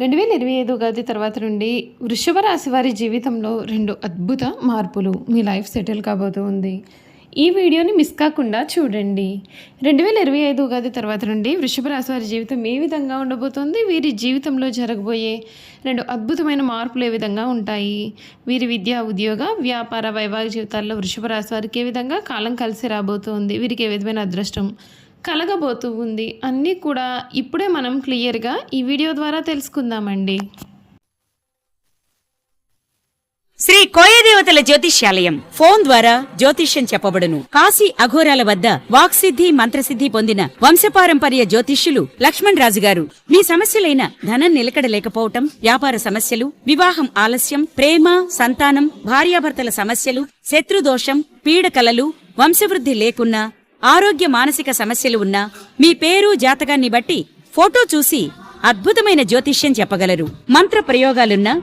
రెండు వేల ఇరవై ఐదు ఉగాది తర్వాత నుండి వృషభ రాశి వారి జీవితంలో రెండు అద్భుత మార్పులు మీ లైఫ్ సెటిల్ కాబోతూ ఉంది. ఈ వీడియోని మిస్ కాకుండా చూడండి. రెండు వేల ఇరవై ఐదు ఉగాది తర్వాత నుండి వృషభ రాశి వారి జీవితం ఏ విధంగా ఉండబోతోంది? వీరి జీవితంలో జరగబోయే రెండు అద్భుతమైన మార్పులు ఏ విధంగా ఉంటాయి? వీరి విద్య ఉద్యోగ వ్యాపార వైవాహిక జీవితాల్లో వృషభ రాశి వారికి ఏ విధంగా కాలం కలిసి రాబోతోంది? వీరికి ఏ విధమైన అదృష్టం కలగబోతూ ఉంది. అన్నీ కూడా ఇప్పుడే మనం క్లియర్గా ఈ వీడియో ద్వారా తెలుసుకుందామండి. శ్రీ కోయదేవతల జ్యోతిష్యాలయం ఫోన్ ద్వారా జ్యోతిష్యం చెప్పబడును. కాశీ అఘోరాల వద్ద వాక్సిద్ధి మంత్రసిద్ధి పొందిన వంశపారంపర్య జ్యోతిష్యులు లక్ష్మణ్ రాజు గారు. మీ సమస్యలైన ధనం నిలకడ లేకపోవటం వ్యాపార సమస్యలు వివాహం ఆలస్యం ప్రేమ సంతానం భార్యాభర్తల సమస్యలు శత్రుదోషం పీడకలలు వంశవృద్ధి లేకున్నా ఆరోగ్య మానసిక సమస్యలు ఉన్నా మీ పేరు జాతకాన్ని బట్టి ఫోటో చూసి అద్భుతమైన జ్యోతిష్యం చెప్పగలరు. మంత్ర ప్రయోగాలున్నా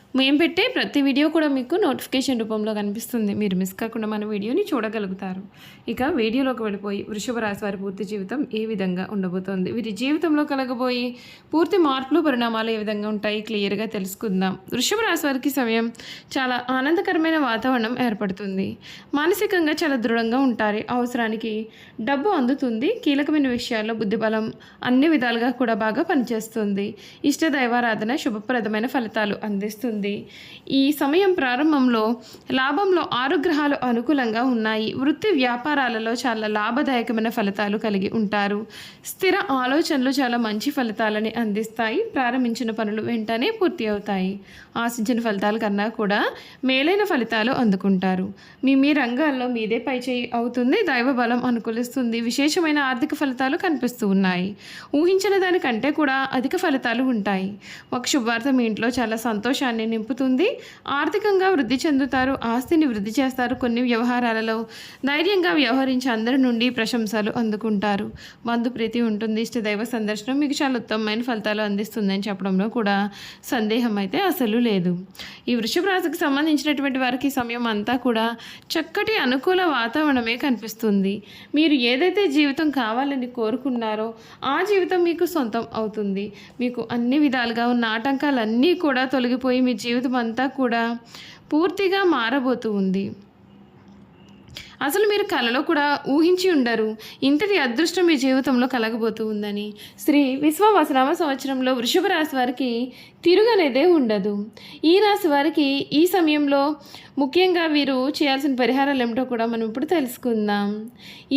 మేము పెట్టే ప్రతి వీడియో కూడా మీకు నోటిఫికేషన్ రూపంలో కనిపిస్తుంది. మీరు మిస్ కాకుండా మన వీడియోని చూడగలుగుతారు. ఇక వీడియోలోకి వెళ్ళిపోయి వృషభ రాశి వారి పూర్తి జీవితం ఏ విధంగా ఉండబోతోంది? వీరి జీవితంలో కలగబోయి పూర్తి మార్పులు పరిణామాలు ఏ విధంగా ఉంటాయి? క్లియర్గా తెలుసుకుందాం. వృషభ రాశి వారికి సమయం చాలా ఆనందకరమైన వాతావరణం ఏర్పడుతుంది. మానసికంగా చాలా దృఢంగా ఉంటారు. అవసరానికి డబ్బు అందుతుంది. కీలకమైన విషయాల్లో బుద్ధిబలం అన్ని విధాలుగా కూడా బాగా పనిచేస్తుంది. ఇష్ట దైవారాధన శుభప్రదమైన ఫలితాలు అందిస్తుంది. ఈ సమయం ప్రారంభంలో లాభంలో ఆరు గ్రహాలు అనుకూలంగా ఉన్నాయి. వృత్తి వ్యాపారాలలో చాలా లాభదాయకమైన ఫలితాలు కలిగి ఉంటారు. స్థిర ఆలోచనలు చాలా మంచి ఫలితాలని అందిస్తాయి. ప్రారంభించిన పనులు వెంటనే పూర్తి అవుతాయి. ఆశించిన ఫలితాల కన్నా కూడా మేలైన ఫలితాలు అందుకుంటారు. మీ మీ రంగాల్లో మీదే పైచేయి అవుతుంది. దైవ బలం అనుకూలిస్తుంది. విశేషమైన ఆర్థిక ఫలితాలు కనిపిస్తూ ఉన్నాయి. ఊహించిన దానికంటే కూడా అధిక ఫలితాలు ఉంటాయి. ఒక శుభార్త మీ ఇంట్లో చాలా సంతోషాన్ని నింపుతుంది. ఆర్థికంగా వృద్ధి చెందుతారు ఆస్తిని వృద్ధి చేస్తారు కొన్ని వ్యవహారాలలో. ధైర్యంగా వ్యవహరించి అందరి నుండి ప్రశంసలు అందుకుంటారు. బంధు ప్రీతి ఉంటుంది ఇష్ట దైవ సందర్శనం మీకు చాలా ఉత్తమమైన ఫలితాలు అందిస్తుందని చెప్పడంలో కూడా సందేహం అయితే అసలు లేదు. ఈ వృషభ రాశికి సంబంధించినటువంటి వారికి సమయం అంతా కూడా చక్కటి అనుకూల వాతావరణమే కనిపిస్తుంది. మీరు ఏదైతే జీవితం కావాలని కోరుకున్నారో ఆ జీవితం మీకు సొంతం అవుతుంది. మీకు అన్ని విధాలుగా ఉన్న ఆటంకాలన్నీ కూడా తొలగిపోయి మీ జీవితం అంతా కూడా పూర్తిగా మారబోతూ ఉంది. అసలు మీరు కలలో కూడా ఊహించి ఉండరు ఇంతటి అదృష్టం మీ జీవితంలో కలగబోతూ ఉందని. శ్రీ విశ్వవసనామ సంవత్సరంలో వృషభ రాశి వారికి తిరుగనేదే ఉండదు. ఈ రాశి వారికి ఈ సమయంలో ముఖ్యంగా వీరు చేయాల్సిన పరిహారాలు ఏమిటో కూడా మనం ఇప్పుడు తెలుసుకుందాం.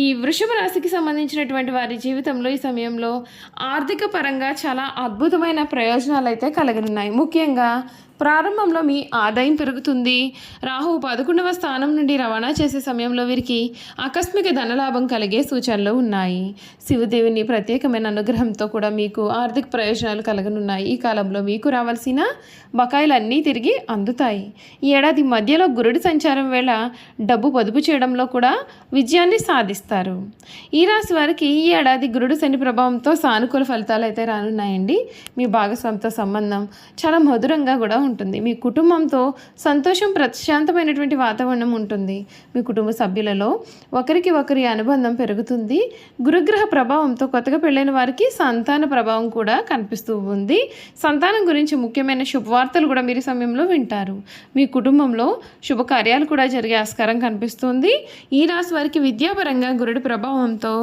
ఈ వృషభ రాశికి సంబంధించినటువంటి వారి జీవితంలో ఈ సమయంలో ఆర్థిక పరంగా చాలా అద్భుతమైన ప్రయోజనాలు అయితే కలగనున్నాయి. ముఖ్యంగా ప్రారంభంలో మీ ఆదాయం పెరుగుతుంది. రాహు పదకొండవ స్థానం నుండి రవాణా చేసే సమయంలో వీరికి ఆకస్మిక ధనలాభం కలిగే సూచనలు ఉన్నాయి. శివదేవుని ప్రత్యేకమైన అనుగ్రహంతో కూడా మీకు ఆర్థిక ప్రయోజనాలు కలగనున్నాయి. ఈ కాలంలో మీకు రావాల్సిన బకాయిలన్నీ తిరిగి అందుతాయి. ఈ ఏడాది మధ్యలో గురుడి సంచారం వేళ డబ్బు పొదుపు చేయడంలో కూడా విజయాన్ని సాధిస్తారు. ఈ రాశి వారికి ఈ ఏడాది గురుడు శని ప్రభావంతో సానుకూల ఫలితాలు అయితే రానున్నాయండి. మీ భాగస్వామితో సంబంధం చాలా మధురంగా కూడా ఉంటుంది. మీ కుటుంబంతో సంతోషం ప్రశాంతమైనటువంటి వాతావరణం ఉంటుంది. మీ కుటుంబ సభ్యులలో ఒకరికి ఒకరి అనుబంధం పెరుగుతుంది. గురుగ్రహ ప్రభావంతో కొత్తగా పెళ్ళైన వారికి సంతాన ప్రభావం కూడా కనిపిస్తూ ఉంది. సంతానం గురించి ముఖ్యమైన శుభవార్తలు కూడా మీరు సమయంలో వింటారు. మీ కుటుంబంలో శుభకార్యాలు కూడా జరిగే ఆస్కారం కనిపిస్తుంది. ఈ రాశి వారికి విద్యాపరంగా గురుడి ప్రభావంతో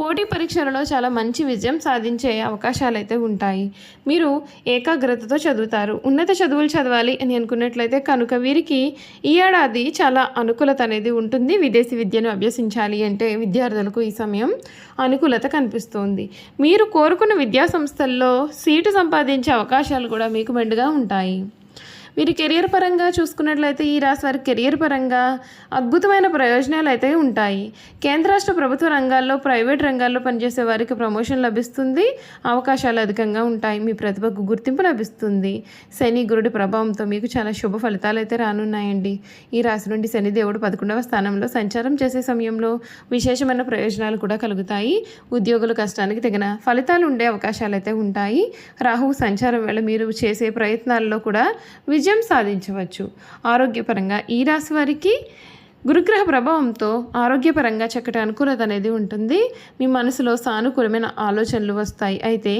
పోటీ పరీక్షలలో చాలా మంచి విజయం సాధించే అవకాశాలు అయితే ఉంటాయి. మీరు ఏకాగ్రతతో చదువుతారు. ఉన్నత చదువులు చదవాలి అని అనుకున్నట్లయితే కనుక వీరికి ఈ ఏడాది చాలా అనుకూలత అనేది ఉంటుంది. విదేశీ విద్యను అభ్యసించాలి అంటే విద్యార్థులకు ఈ సమయం అనుకూలత కనిపిస్తుంది. మీరు కోరుకున్న విద్యా సంస్థల్లో సీటు సంపాదించే అవకాశాలు కూడా మీకు మెండుగా ఉంటాయి. వీరి కెరియర్ పరంగా చూసుకున్నట్లయితే ఈ రాశి వారి కెరియర్ పరంగా అద్భుతమైన ప్రయోజనాలు అయితే ఉంటాయి. కేంద్ర రాష్ట్ర ప్రభుత్వ రంగాల్లో ప్రైవేట్ రంగాల్లో పనిచేసే వారికి ప్రమోషన్ లభిస్తుంది. అవకాశాలు అధికంగా ఉంటాయి. మీ ప్రతిభకు గుర్తింపు లభిస్తుంది. శని గురుడి ప్రభావంతో మీకు చాలా శుభ ఫలితాలు అయితే రానున్నాయండి. ఈ రాశి నుండి శని దేవుడు పదకొండవ స్థానంలో సంచారం చేసే సమయంలో విశేషమైన ప్రయోజనాలు కూడా కలుగుతాయి. ఉద్యోగుల కష్టానికి తగిన ఫలితాలు ఉండే అవకాశాలు అయితే ఉంటాయి. రాహువు సంచారం వేళ మీరు చేసే ప్రయత్నాల్లో కూడా విజయం సాధించవచ్చు. ఆరోగ్యపరంగా ఈ రాశి వారికి గురుగ్రహ ప్రభావంతో ఆరోగ్యపరంగా చక్కటి అనుకూలత అనేది ఉంటుంది. మీ మనసులో సానుకూలమైన ఆలోచనలు వస్తాయి. అయితే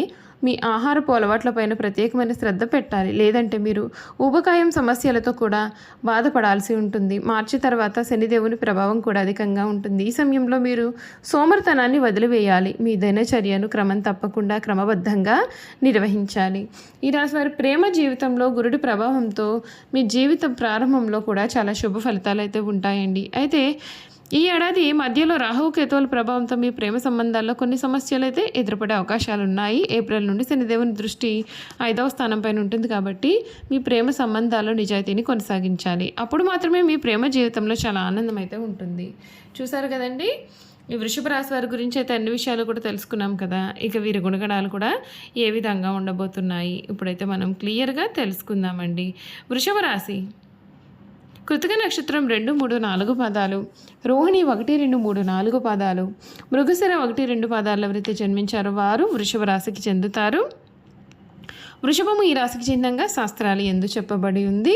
మీ ఆహారపు అలవాట్లపైన ప్రత్యేకమైన శ్రద్ధ పెట్టాలి. లేదంటే మీరు ఊబకాయం సమస్యలతో కూడా బాధపడాల్సి ఉంటుంది. మార్చి తర్వాత శనిదేవుని ప్రభావం కూడా అధికంగా ఉంటుంది. ఈ సమయంలో మీరు సోమర్తనాన్ని వదిలివేయాలి. మీ దినచర్యను క్రమం తప్పకుండా క్రమబద్ధంగా నిర్వహించాలి. ఈ రాశి వారి ప్రేమ జీవితంలో గురుడి ప్రభావంతో మీ జీవితం ప్రారంభంలో కూడా చాలా శుభ ఫలితాలు అయితే ఉంటాయండి. అయితే ఈ ఏడాది మధ్యలో రాహు కేతువుల ప్రభావంతో మీ ప్రేమ సంబంధాల్లో కొన్ని సమస్యలు అయితే ఎదురుపడే అవకాశాలు ఉన్నాయి ఏప్రిల్ నుండి శనిదేవుని దృష్టి ఐదవ స్థానంపైన ఉంటుంది కాబట్టి మీ ప్రేమ సంబంధాల్లో నిజాయితీని కొనసాగించాలి. అప్పుడు మాత్రమే మీ ప్రేమ జీవితంలో చాలా ఆనందం అయితే ఉంటుంది. చూసారు కదండి? ఈ వృషభ రాశి వారి గురించి అయితే అన్ని విషయాలు కూడా తెలుసుకున్నాం కదా. ఇక వీరి గుణగణాలు కూడా ఏ విధంగా ఉండబోతున్నాయి? ఇప్పుడైతే మనం క్లియర్గా తెలుసుకుందామండి. వృషభ రాశి కృతిక నక్షత్రం రెండు మూడు నాలుగు పదాలు. రోహిణి ఒకటి రెండు మూడు నాలుగు పదాలు. మృగశిర ఒకటి రెండు పదాలు ఎవరైతే జన్మించారో. వారు వృషభ రాశికి చెందుతారు. వృషభము ఈ రాశికి చిహ్నంగా శాస్త్రాలు ఎందు చెప్పబడి ఉంది.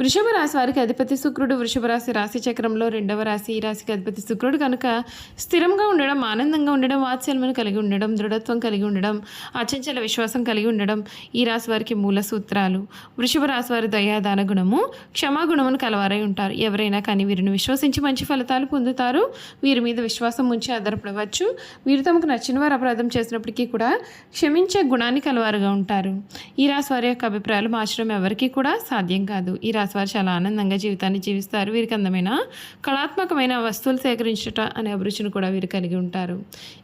వృషభ రాశి వారికి అధిపతి శుక్రుడు వృషభ రాశి రాశి చక్రంలో రెండవ రాశి ఈ రాశికి అధిపతి శుక్రుడు కనుక స్థిరంగా ఉండడం ఆనందంగా ఉండడం వాత్సల్యమును కలిగి ఉండడం దృఢత్వం కలిగి ఉండడం అచంచల విశ్వాసం కలిగి ఉండడం ఈ రాశి వారికి మూల సూత్రాలు. వృషభ రాశి వారి దయాదాన గుణము క్షమాగుణమును కలవారై ఉంటారు. ఎవరైనా కానీ వీరిని విశ్వసించి మంచి ఫలితాలు పొందుతారు. వీరి మీద విశ్వాసం ఉంచి ఆధారపడవచ్చు. వీరు తమకు నచ్చిన వారు అపరాధం చేసినప్పటికీ కూడా క్షమించే గుణాన్ని కలవారుగా ఉంటారు. ఈ రాశి వారి యొక్క అభిప్రాయాలు మార్చడం ఎవరికీ కూడా సాధ్యం కాదు. ఈ రాశి వారు చాలా ఆనందంగా జీవితాన్ని జీవిస్తారు. వీరికి అందమైన కళాత్మకమైన వస్తువులు సేకరించట అనే అభిరుచిని కూడా వీరు కలిగి ఉంటారు.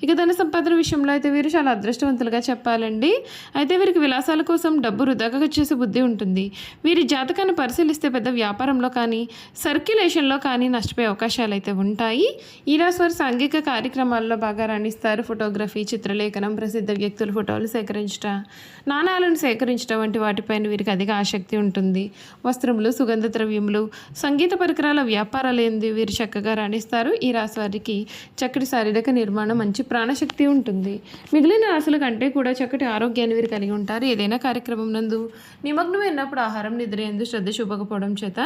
ఇక ధన సంపాదన విషయంలో అయితే వీరు చాలా అదృష్టవంతులుగా చెప్పాలండి. అయితే వీరికి విలాసాల కోసం డబ్బు వృధాగా చేసే బుద్ధి ఉంటుంది. వీరి జాతకాన్ని పరిశీలిస్తే పెద్ద వ్యాపారంలో కానీ సర్క్యులేషన్లో కానీ నష్టపోయే అవకాశాలు అయితే ఉంటాయి. ఈ రాశి వారు సాంఘిక కార్యక్రమాల్లో బాగా రాణిస్తారు. ఫోటోగ్రఫీ చిత్రలేఖనం ప్రసిద్ధ వ్యక్తుల ఫోటోలు సేకరించట నాణాలను సేకరించడం వంటి వాటిపైన వీరికి అధిక ఆసక్తి ఉంటుంది. వస్త్రములు సుగంధ ద్రవ్యములు సంగీత పరికరాల వ్యాపారాలు ఏంది వీరు చక్కగా రాణిస్తారు. ఈ రాశి వారికి చక్కటి శారీరక నిర్మాణం మంచి ప్రాణశక్తి ఉంటుంది. మిగిలిన రాశుల కంటే కూడా చక్కటి ఆరోగ్యాన్ని వీరు కలిగి ఉంటారు. ఏదైనా కార్యక్రమం నందు నిమగ్నమైనప్పుడు ఆహారం నిద్ర ఎందు శ్రద్ధ చూపకపోవడం చేత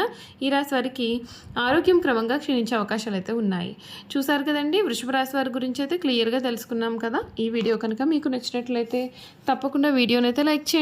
ఈ రాశి వారికి ఆరోగ్యం క్రమంగా క్షీణించే అవకాశాలు అయితే ఉన్నాయి. చూసారు కదండి? వృషభ రాశి వారి గురించి అయితే క్లియర్గా తెలుసుకున్నాం కదా. ఈ వీడియో కనుక మీకు నచ్చినట్లయితే తప్పకుండా వీడియోనైతే లైక్ చేయండి.